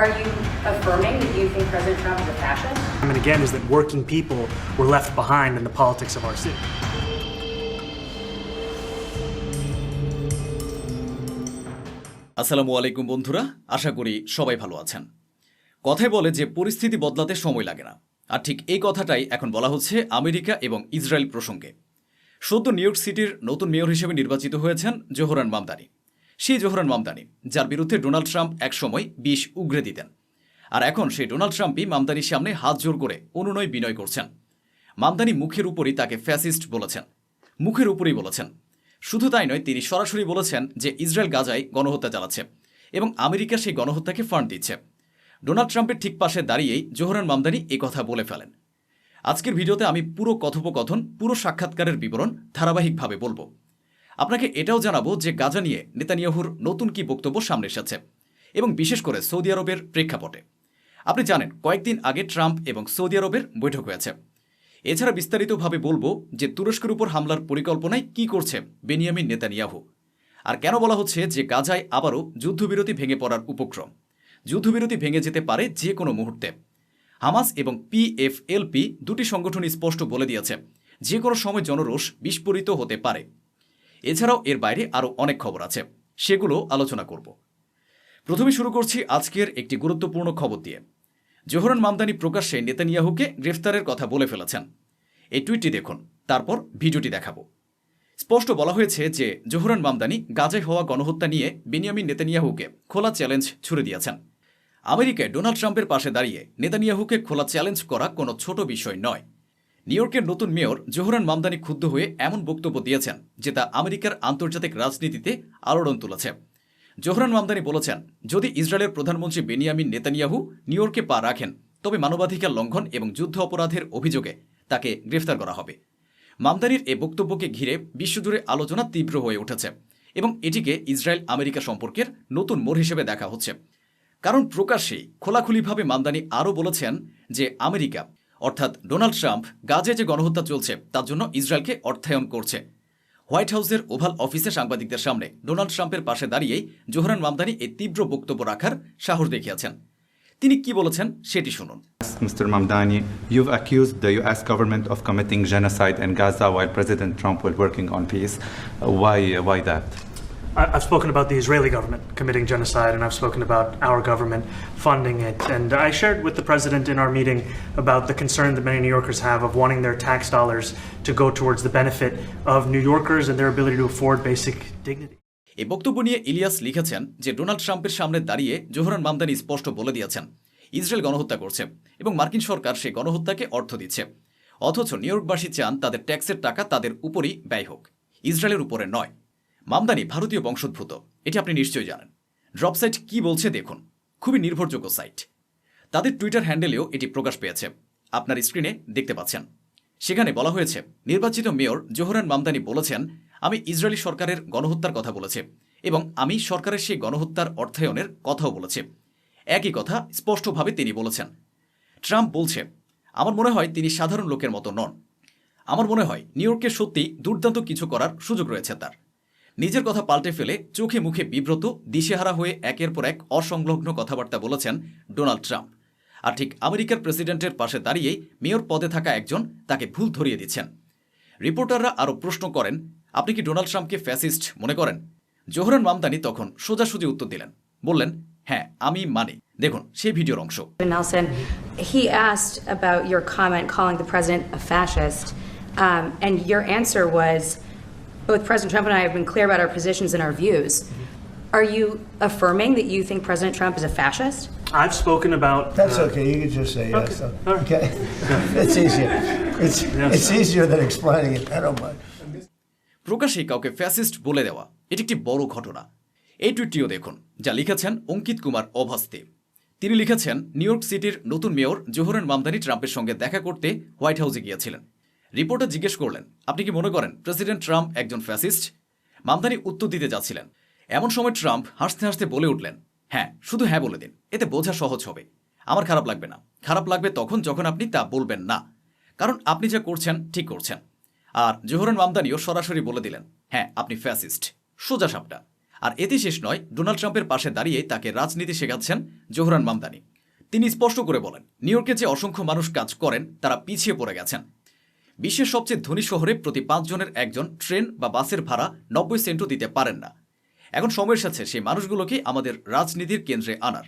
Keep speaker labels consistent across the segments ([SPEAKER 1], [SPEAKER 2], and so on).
[SPEAKER 1] Are you affirming that you think President Trump is a fascist? I mean, again, is that working people were left behind in the politics of our city. আসসালামু আলাইকুম বন্ধুরা আশা করি সবাই ভালো আছেন কথায় বলে যে পরিস্থিতি বদলাতে সময় লাগে না আর ঠিক এই কথাটাই এখন বলা হচ্ছে আমেরিকা এবং ইসরায়েল প্রসঙ্গে সদ্য নিউ ইয়র্ক সিটির নতুন মেয়র হিসেবে নির্বাচিত হয়েছেন জোহরান মামদানি সেই জোহরান মামদানি যার বিরুদ্ধে ডোনাল্ড ট্রাম্প একসময় বিষ উগরে দিতেন আর এখন সেই ডোনাল্ড ট্রাম্পই মামদানির সামনে হাত জোর করে অনুনয় বিনয় করছেন মামদানি মুখের উপরই তাকে ফ্যাসিস্ট বলেছেন মুখের উপরই বলেছেন শুধু তাই নয় তিনি সরাসরি বলেছেন যে ইসরায়েল গাজায় গণহত্যা চালাচ্ছে এবং আমেরিকা সেই গণহত্যাকে ফান্ড দিচ্ছে ডোনাল্ড ট্রাম্পের ঠিক পাশে দাঁড়িয়েই জোহরান মামদানি এ কথা বলে ফেলেন আজকের ভিডিওতে আমি পুরো কথোপকথন পুরো সাক্ষাৎকারের বিবরণ ধারাবাহিকভাবে বলবো আপনাকে এটাও জানাবো যে গাজা নিয়ে নেতানিয়াহুর নতুন কি বক্তব্য সামনে এসেছে এবং বিশেষ করে সৌদি আরবের প্রেক্ষাপটে আপনি জানেন কয়েকদিন আগে ট্রাম্প এবং সৌদি আরবের বৈঠক হয়েছে এছাড়া বিস্তারিতভাবে বলবো যে তুরস্কের উপর হামলার পরিকল্পনায় কি করছে বেনিয়ামিন নেতানিয়াহু আর কেন বলা হচ্ছে যে গাজায় আবারও যুদ্ধবিরতি ভেঙে পড়ার উপক্রম যুদ্ধবিরতি ভেঙে যেতে পারে যে কোনো মুহূর্তে হামাস এবং পিএফএলপি দুটি সংগঠনই স্পষ্ট বলে দিয়েছে যে কোনো সময় জনরোষ বিস্ফোরিত হতে পারে এছাড়াও এর বাইরে আরও অনেক খবর আছে সেগুলো আলোচনা করব প্রথমে শুরু করছি আজকের একটি গুরুত্বপূর্ণ খবর দিয়ে জোহরান মামদানি প্রকাশ্যে নেতানিয়াহুকে গ্রেফতারের কথা বলে ফেলেছেন এই টুইটটি দেখুন তারপর ভিডিওটি দেখাবো স্পষ্ট বলা হয়েছে যে জোহরান মামদানি গাজায় হওয়া গণহত্যা নিয়ে বিনিয়ামিন নেতানিয়াহুকে খোলা চ্যালেঞ্জ ছুড়ে দিয়েছেন আমেরিকায় ডোনাল্ড ট্রাম্পের পাশে দাঁড়িয়ে নেতানিয়াহুকে খোলা চ্যালেঞ্জ করা কোনো ছোট বিষয় নয় নিউ ইয়র্কের নতুন মেয়র জোহরান মামদানি ক্ষুব্ধ হয়ে এমন বক্তব্য দিয়েছেন যে তা আমেরিকার আন্তর্জাতিক রাজনীতিতে আলোড়ন তুলেছে জোহরান মামদানি বলেছেন যদি ইসরায়েলের প্রধানমন্ত্রী বেনিয়ামিন নেতানিয়াহু নিউ ইয়র্কে পা রাখেন তবে মানবাধিকার লঙ্ঘন এবং যুদ্ধ অপরাধের অভিযোগে তাকে গ্রেফতার করা হবে মামদানির এ বক্তব্যকে ঘিরে বিশ্বজুড়ে আলোচনা তীব্র হয়ে উঠেছে এবং এটিকে ইসরায়েল আমেরিকা সম্পর্কের নতুন মোড় হিসেবে দেখা হচ্ছে কারণ প্রকাশ্যে খোলাখুলিভাবে মামদানি আরও বলেছেন যে আমেরিকা অর্থাৎ ডোনাল্ড ট্রাম্প গাজে যে গণহত্যা চলছে তার জন্য ইসরায়েলকে অর্থায়ন করছে হোয়াইট হাউসের ওভাল অফিসে সাংবাদিকদের সামনে ডোনাল্ড ট্রাম্পের পাশে দাঁড়িয়েই জোহরান মামদানি এই তীব্র বক্তব্য রাখার সাহস দেখিয়েছেন তিনি কি বলেছেন সেটি শুনুন Mr. Mamdani, you've accused the US government of committing genocide in Gaza while President Trump was working on peace. Why, why that? I've spoken about the Israeli government committing genocide, and I've spoken about our government funding it. And I shared with the president in our meeting about the concern that many New Yorkers have of wanting their tax dollars to go towards the benefit of New Yorkers and their ability to afford basic dignity. এই বক্তব্য নিয়ে ইলিয়াস লিখেছেন যে Donald ট্রাম্পের সামনে দাঁড়িয়ে Zohran Mamdani স্পষ্ট বলে দিয়েছেন ইসরায়েল গণহত্যা করছে এবং মার্কিন সরকার সেই গণহত্যাকে অর্থ দিচ্ছে অথচ নিউ ইয়র্কবাসী চান তাদের ট্যাক্সের টাকা তাদের উপরই ব্যয় হোক ইসরায়েলের উপরে নয় মামদানি ভারতীয় বংশোদ্ভূত এটি আপনি নিশ্চয়ই জানেন ড্রপ সাইট কি বলছে দেখুন খুবই নির্ভরযোগ্য সাইট তাদের টুইটার হ্যান্ডেলেও এটি প্রকাশ পেয়েছে আপনার স্ক্রিনে দেখতে পাচ্ছেন সেখানে বলা হয়েছে নির্বাচিত মেয়র জোহরান মামদানি বলেছেন আমি ইসরায়েলি সরকারের গণহত্যার কথা বলেছে এবং আমি সরকারের সেই গণহত্যার অর্থায়নের কথাও বলেছি একই কথা স্পষ্টভাবে তিনি বলেছেন ট্রাম্প বলছে আমার মনে হয় তিনি সাধারণ লোকের মতো নন আমার মনে হয় নিউ ইয়র্কে সত্যি দুর্দান্ত কিছু করার সুযোগ রয়েছে তার নিজের কথা পাল্টে ফেলে চোখে মুখে বিব্রত দিশেহারা হয়ে একের পর এক অসংলগ্ন কথাবার্তা বলেছেন ডোনাল্ড ট্রাম্প আর ঠিক আমেরিকার প্রেসিডেন্টের পাশে দাঁড়িয়েই মেয়র পদে থাকা একজন তাকে ভুল ধরিয়ে দিচ্ছেন রিপোর্টাররা আরও প্রশ্ন করেন আপনি কি ডোনাল্ড ট্রাম্পকে ফ্যাসিস্ট মনে করেন জোহরান মামদানি তখন সোজাসুজি উত্তর দিলেন বললেন হ্যাঁ আমি মানি দেখুন সেই ভিডিওর অংশ um, and your answer was both President Trump and I have been clear about our positions and our views. Are you affirming that you think President Trump is a fascist? I've spoken about. That's uh, okay. You can just say yes. Okay. okay. it's easier. It's, yes. it's easier than explaining it. I don't mind. প্রকাশ্যে কাউকে fascist বলে দেওয়া এটি একটি বড় ঘটনা এই টুইটটিও দেখুন যা লিখেছেন অঙ্কিত কুমার অভাস্তে তিনি লিখেছেন নিউ ইয়র্ক সিটির নতুন মেয়র জোহরান মামদানি ট্রাম্পের সঙ্গে দেখা করতে হোয়াইট হাউসে গিয়েছিলেন রিপোর্টে জিজ্ঞেস করলেন আপনি কি মনে করেন প্রেসিডেন্ট ট্রাম্প একজন ফ্যাসিস্ট মামদানি উত্তর দিতে যাচ্ছিলেন এমন সময় ট্রাম্প হাসতে হাসতে বলে উঠলেন হ্যাঁ শুধু হ্যাঁ বলে দিন এতে বোঝা সহজ হবে আমার খারাপ লাগবে না খারাপ লাগবে তখন যখন আপনি তা বলবেন না কারণ আপনি যা করছেন ঠিক করছেন আর জোহরান মামদানিও সরাসরি বলে দিলেন হ্যাঁ আপনি ফ্যাসিস্ট সোজা সাপটা আর এতে শেষ নয় ডোনাল্ড ট্রাম্পের পাশে দাঁড়িয়ে তাকে রাজনীতি শেখাচ্ছেন জোহরান মামদানি তিনি স্পষ্ট করে বলেন নিউ যে অসংখ্য মানুষ কাজ করেন তারা পিছিয়ে পড়ে গেছেন বিশ্বের সবচেয়ে ধনী শহরে প্রতি পাঁচজনের একজন ট্রেন বা বাসের ভাড়া নব্বই সেন্টও দিতে পারেন না এখন সময়ের সাথে সেই মানুষগুলোকে আমাদের রাজনীতির কেন্দ্রে আনার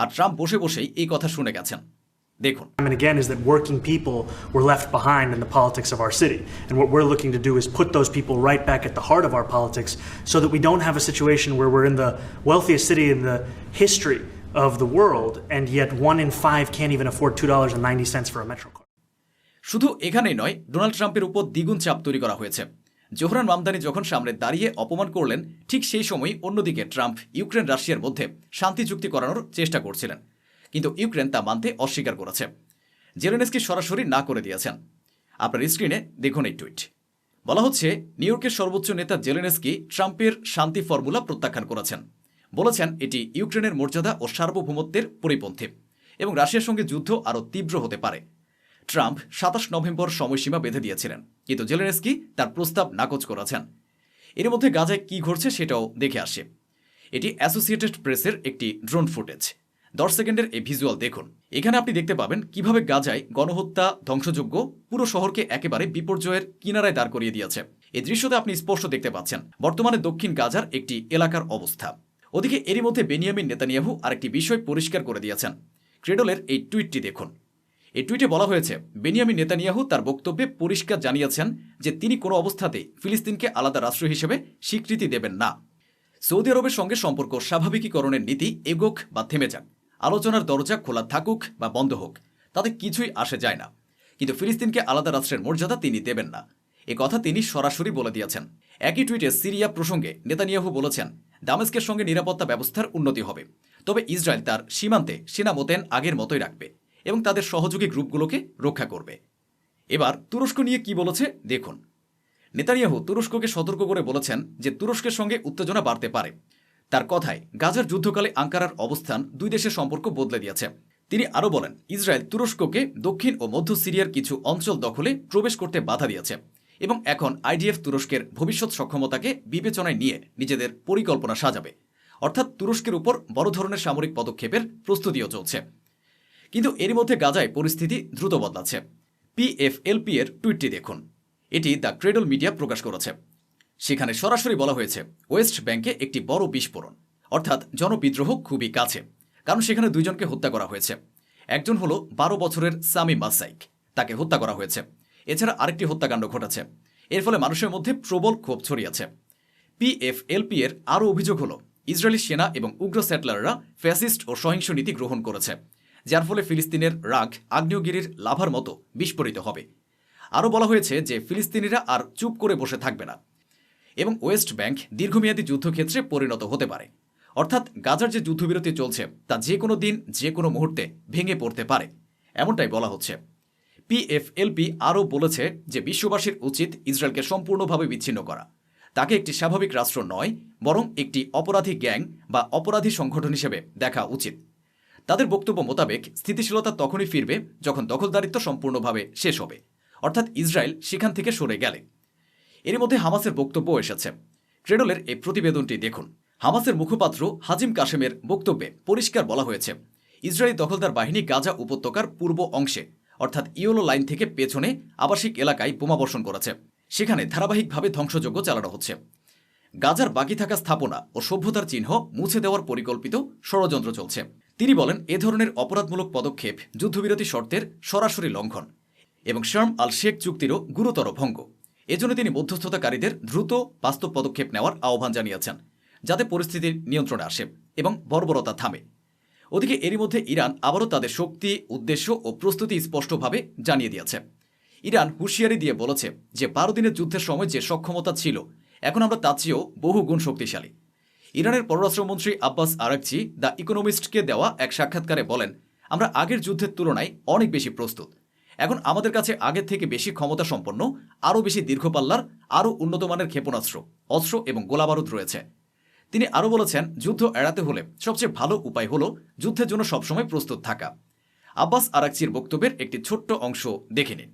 [SPEAKER 1] আর ট্রাম্প বসে বসেই এই কথা শুনে গেছেন দেখুন and again is that working people were left behind in the politics of our city and what we're looking to do is put those people right back at the heart of our politics so that we don't have a situation where we're in the wealthiest city in the history of the world and yet one in five can't even afford $2.90 for a metro card শুধু এখানেই নয় Donald ট্রাম্পের উপর দ্বিগুণ চাপ তৈরি করা হয়েছে জোহরান মামদানি যখন সামনে দাঁড়িয়ে অপমান করলেন ঠিক সেই সময় অন্যদিকে ট্রাম্প ইউক্রেন রাশিয়ার মধ্যে শান্তি চুক্তি করানোর চেষ্টা করছিলেন কিন্তু ইউক্রেন তা মানতে অস্বীকার করেছে জেলেনেসকি সরাসরি না করে দিয়েছেন আপনার স্ক্রিনে দেখুন এই টুইট বলা হচ্ছে নিউ সর্বোচ্চ নেতা জেলেনেসকি ট্রাম্পের শান্তি ফর্মুলা প্রত্যাখ্যান করেছেন বলেছেন এটি ইউক্রেনের মর্যাদা ও সার্বভৌমত্বের পরিপন্থী এবং রাশিয়ার সঙ্গে যুদ্ধ আরও তীব্র হতে পারে ট্রাম্প সাতাশ নভেম্বর সময়সীমা বেঁধে দিয়েছিলেন কিন্তু জেলেনস্কি তার প্রস্তাব নাকচ করেছেন এর মধ্যে গাজায় কি ঘটছে সেটাও দেখে আসে এটি অ্যাসোসিয়েটেড প্রেসের একটি ড্রোন ফুটেজ দশ সেকেন্ডের এই ভিজুয়াল দেখুন এখানে আপনি দেখতে পাবেন কিভাবে গাজায় গণহত্যা ধ্বংসযোগ্য পুরো শহরকে একেবারে বিপর্যয়ের কিনারায় দাঁড় করিয়ে দিয়েছে এই দৃশ্যতে আপনি স্পষ্ট দেখতে পাচ্ছেন বর্তমানে দক্ষিণ গাজার একটি এলাকার অবস্থা ওদিকে এরই মধ্যে বেনিয়ামিন নেতানিয়াহু আরেকটি বিষয় পরিষ্কার করে দিয়েছেন ক্রেডলের এই টুইটটি দেখুন এই টুইটে বলা হয়েছে বেনিয়ামিন নেতানিয়াহু তার বক্তব্যে পরিষ্কার জানিয়েছেন যে তিনি কোনো অবস্থাতেই ফিলিস্তিনকে আলাদা রাষ্ট্র হিসেবে স্বীকৃতি দেবেন না সৌদি আরবের সঙ্গে সম্পর্ক স্বাভাবিকীকরণের নীতি এগোক বা থেমে যাক আলোচনার দরজা খোলা থাকুক বা বন্ধ হোক তাতে কিছুই আসে যায় না কিন্তু ফিলিস্তিনকে আলাদা রাষ্ট্রের মর্যাদা তিনি দেবেন না এ কথা তিনি সরাসরি বলে দিয়েছেন একই টুইটে সিরিয়া প্রসঙ্গে নেতানিয়াহু বলেছেন দামেস্কের সঙ্গে নিরাপত্তা ব্যবস্থার উন্নতি হবে তবে ইসরায়েল তার সীমান্তে সেনা মোতায়েন আগের মতোই রাখবে এবং তাদের সহযোগী গ্রুপগুলোকে রক্ষা করবে এবার তুরস্ক নিয়ে কি বলেছে দেখুন নেতানিয়াহু তুরস্ককে সতর্ক করে বলেছেন যে তুরস্কের সঙ্গে উত্তেজনা বাড়তে পারে তার কথায় গাজার যুদ্ধকালে আঙ্কারার অবস্থান দুই দেশের সম্পর্ক বদলে দিয়েছে তিনি আরও বলেন ইসরায়েল তুরস্ককে দক্ষিণ ও মধ্য সিরিয়ার কিছু অঞ্চল দখলে প্রবেশ করতে বাধা দিয়েছে এবং এখন আইডিএফ তুরস্কের ভবিষ্যৎ সক্ষমতাকে বিবেচনায় নিয়ে নিজেদের পরিকল্পনা সাজাবে অর্থাৎ তুরস্কের উপর বড় ধরনের সামরিক পদক্ষেপের প্রস্তুতিও চলছে কিন্তু এর মধ্যে গাজায় পরিস্থিতি দ্রুত বদলাচ্ছে পিএফএলপি এর টুইটটি দেখুন এটি দ্য ক্রেডল মিডিয়া প্রকাশ করেছে সেখানে সরাসরি বলা হয়েছে ওয়েস্ট ব্যাংকে একটি বড় বিস্ফোরণ অর্থাৎ জনবিদ্রোহ খুবই কাছে কারণ সেখানে দুইজনকে হত্যা করা হয়েছে একজন হল বারো বছরের সামি মাসাইক তাকে হত্যা করা হয়েছে এছাড়া আরেকটি হত্যাকাণ্ড ঘটেছে এর ফলে মানুষের মধ্যে প্রবল ক্ষোভ ছড়িয়েছে পিএফএলপি এর আরও অভিযোগ হল ইসরায়েলি সেনা এবং উগ্র স্যাটলাররা ফ্যাসিস্ট ও সহিংস নীতি গ্রহণ করেছে যার ফলে ফিলিস্তিনের রাগ আগ্নেয়গিরির লাভার মতো বিস্ফোরিত হবে আরও বলা হয়েছে যে ফিলিস্তিনিরা আর চুপ করে বসে থাকবে না এবং ওয়েস্ট ব্যাংক দীর্ঘমেয়াদী যুদ্ধক্ষেত্রে পরিণত হতে পারে অর্থাৎ গাজার যে যুদ্ধবিরতি চলছে তা যে কোনো দিন যে কোনো মুহূর্তে ভেঙে পড়তে পারে এমনটাই বলা হচ্ছে পিএফএলপি আরও বলেছে যে বিশ্ববাসীর উচিত ইসরায়েলকে সম্পূর্ণভাবে বিচ্ছিন্ন করা তাকে একটি স্বাভাবিক রাষ্ট্র নয় বরং একটি অপরাধী গ্যাং বা অপরাধী সংগঠন হিসেবে দেখা উচিত তাদের বক্তব্য মোতাবেক স্থিতিশীলতা তখনই ফিরবে যখন দখলদারিত্ব সম্পূর্ণভাবে শেষ হবে অর্থাৎ ইসরায়েল সেখান থেকে সরে গেলে এর মধ্যে হামাসের বক্তব্য এসেছে ট্রেডলের এই প্রতিবেদনটি দেখুন হামাসের মুখপাত্র হাজিম কাশেমের বক্তব্যে পরিষ্কার বলা হয়েছে ইসরায়েলি দখলদার বাহিনী গাজা উপত্যকার পূর্ব অংশে অর্থাৎ ইয়েলো লাইন থেকে পেছনে আবাসিক এলাকায় বোমাবর্ষণ করেছে সেখানে ধারাবাহিকভাবে ধ্বংসযজ্ঞ চালানো হচ্ছে গাজার বাকি থাকা স্থাপনা ও সভ্যতার চিহ্ন মুছে দেওয়ার পরিকল্পিত ষড়যন্ত্র চলছে তিনি বলেন এ ধরনের অপরাধমূলক পদক্ষেপ যুদ্ধবিরতি শর্তের সরাসরি লঙ্ঘন এবং শর্ম আল শেখ চুক্তিরও গুরুতর ভঙ্গ এজন্য তিনি মধ্যস্থতাকারীদের দ্রুত বাস্তব পদক্ষেপ নেওয়ার আহ্বান জানিয়েছেন যাতে পরিস্থিতির নিয়ন্ত্রণে আসে এবং বর্বরতা থামে ওদিকে এরই মধ্যে ইরান আবারও তাদের শক্তি উদ্দেশ্য ও প্রস্তুতি স্পষ্টভাবে জানিয়ে দিয়েছে ইরান হুঁশিয়ারি দিয়ে বলেছে যে বারো দিনের যুদ্ধের সময় যে সক্ষমতা ছিল এখন আমরা তার চেয়েও বহু গুণ শক্তিশালী ইরানের পররাষ্ট্রমন্ত্রী আব্বাস আরাকচি দ্য ইকোনমিস্টকে দেওয়া এক সাক্ষাৎকারে বলেন আমরা আগের যুদ্ধের তুলনায় অনেক বেশি প্রস্তুত এখন আমাদের কাছে আগের থেকে বেশি ক্ষমতা সম্পন্ন আরও বেশি দীর্ঘপাল্লার আরও উন্নতমানের ক্ষেপণাস্ত্র অস্ত্র এবং গোলাবারুদ রয়েছে তিনি আরও বলেছেন যুদ্ধ এড়াতে হলে সবচেয়ে ভালো উপায় হল যুদ্ধের জন্য সবসময় প্রস্তুত থাকা আব্বাস আরাকচির বক্তব্যের একটি ছোট্ট অংশ দেখে নিন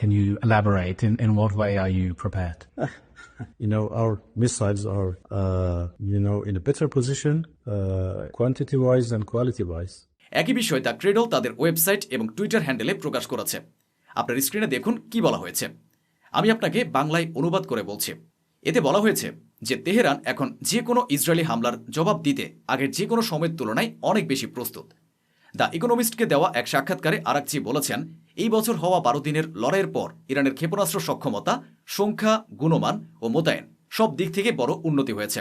[SPEAKER 1] Can you elaborate? In, in what way are you prepared? you know, our missiles are, uh, you know, in a better position, uh, quantity wise and quality wise. একই বিষয় দ্য ক্রেডল তাদের ওয়েবসাইট এবং Twitter হ্যান্ডেলে প্রকাশ করেছে আপনার স্ক্রিনে দেখুন কি বলা হয়েছে আমি আপনাকে বাংলায় অনুবাদ করে বলছি এতে বলা হয়েছে যে তেহরান এখন যে কোনো ইসরায়েলি হামলার জবাব দিতে আগের যে কোনো সময়ের তুলনায় অনেক বেশি প্রস্তুত দ্য ইকোনমিস্টকে দেওয়া এক সাক্ষাৎকারে আরাকচি বলেছেন এই বছর হওয়া বারো দিনের লড়াইয়ের পর ইরানের ক্ষেপণাস্ত্র সক্ষমতা সংখ্যা গুণমান ও মোতায়েন সব দিক থেকে বড় উন্নতি হয়েছে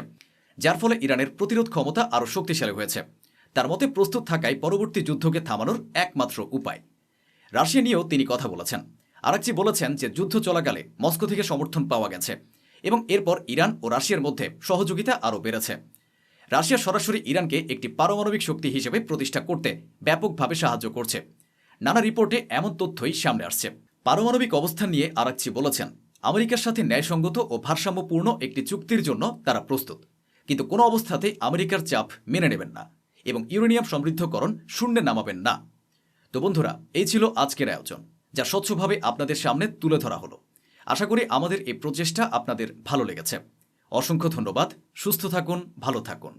[SPEAKER 1] যার ফলে ইরানের প্রতিরোধ ক্ষমতা আরও শক্তিশালী হয়েছে তার মতে প্রস্তুত থাকাই পরবর্তী যুদ্ধকে থামানোর একমাত্র উপায় রাশিয়া নিয়েও তিনি কথা বলেছেন আরাকচি বলেছেন যে যুদ্ধ চলাকালে মস্কো থেকে সমর্থন পাওয়া গেছে এবং এরপর ইরান ও রাশিয়ার মধ্যে সহযোগিতা আরও বেড়েছে রাশিয়া সরাসরি ইরানকে একটি পারমাণবিক শক্তি হিসেবে প্রতিষ্ঠা করতে ব্যাপকভাবে সাহায্য করছে নানা রিপোর্টে এমন তথ্যই সামনে আসছে পারমাণবিক অবস্থান নিয়ে আরাকচি বলেছেন আমেরিকার সাথে ন্যায়সঙ্গত ও ভারসাম্যপূর্ণ একটি চুক্তির জন্য তারা প্রস্তুত কিন্তু কোনো অবস্থাতেই আমেরিকার চাপ মেনে নেবেন না এবং ইউরেনিয়াম সমৃদ্ধকরণ শূন্যে নামাবেন না তো বন্ধুরা এই ছিল আজকের আয়োজন যা স্বচ্ছভাবে আপনাদের সামনে তুলে ধরা হলো আশা করি আমাদের এই প্রচেষ্টা আপনাদের ভালো লেগেছে অসংখ্য ধন্যবাদ সুস্থ থাকুন ভালো থাকুন